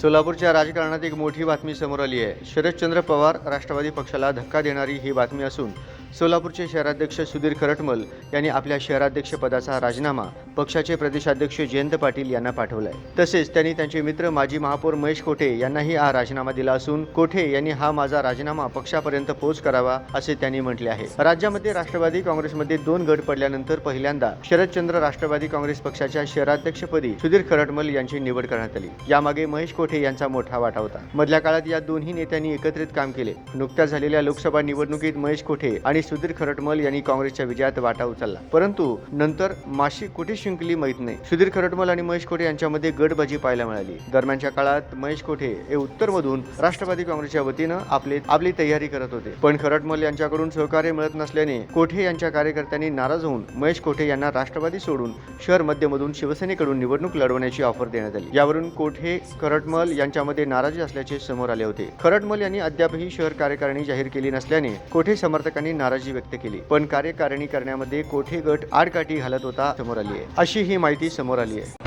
सोलापूरच्या राजकारणात एक मोठी बातमी समोर आली आहे. शरदचंद्र पवार राष्ट्रवादी पक्षाला धक्का देणारी ही बातमी असून सोलापूरचे शहराध्यक्ष सुधीर खरटमल यांनी आपल्या शहराध्यक्षपदाचा राजीनामा पक्षाचे प्रदेशाध्यक्ष जयंत पाटील यांना पाठवलाय. तसेच त्यांनी त्यांचे मित्र माजी महापौर महेश कोठे यांनाही हा राजीनामा दिला असून कोठे यांनी हा माझा राजीनामा पक्षापर्यंत पोहोच करावा असे त्यांनी म्हटले आहे. राज्यामध्ये राष्ट्रवादी काँग्रेसमध्ये दोन गट पडल्यानंतर पहिल्यांदा शरदचंद्र राष्ट्रवादी काँग्रेस पक्षाच्या शहराध्यक्षपदी सुधीर खरटमल यांची निवड करण्यात आली. यामागे महेश कोठे यांचा मोठा वाटा होता. मधल्या काळात या दोन्ही नेत्यांनी एकत्रित काम केले. नुकत्याच झालेल्या लोकसभा निवडणुकीत महेश कोठे आणि सुधीर खरटमल यांनी काँग्रेसच्या विजयात वाटा उचलला. परंतु नंतर माशी कुठे शिंकली माहीत नाही. सुधीर खरटमल आणि महेश कोठे यांच्यामध्ये गटबाजी पाहायला मिळाली. दरम्यानच्या काळात महेश कोठे हे उत्तरमधून राष्ट्रवादी काँग्रेसच्या वतीनं आपले आपली तयारी करत होते. पण खरटमल यांच्याकडून सहकार्य मिळत नसल्याने कोठे यांच्या कार्यकर्त्यांनी नाराज होऊन महेश कोठे यांना राष्ट्रवादी सोडून शहर मध्यमधून शिवसेनेकडून निवडणूक लढवण्याची ऑफर देण्यात आली. यावरून कोठे खरटमल यांच्यामध्ये नाराजी असल्याचे समोर आले होते. खरटमल यांनी अद्यापही शहर कार्यकारिणी जाहीर केली नसल्याने कोठे समर्थकांनी नाराज नाराजी व्यक्त केली. पण कार्यकारिणी करण्यामध्ये कोठे गट आडकाठी घालत होता समोर आली आहे अशी ही माहिती समोर आली आहे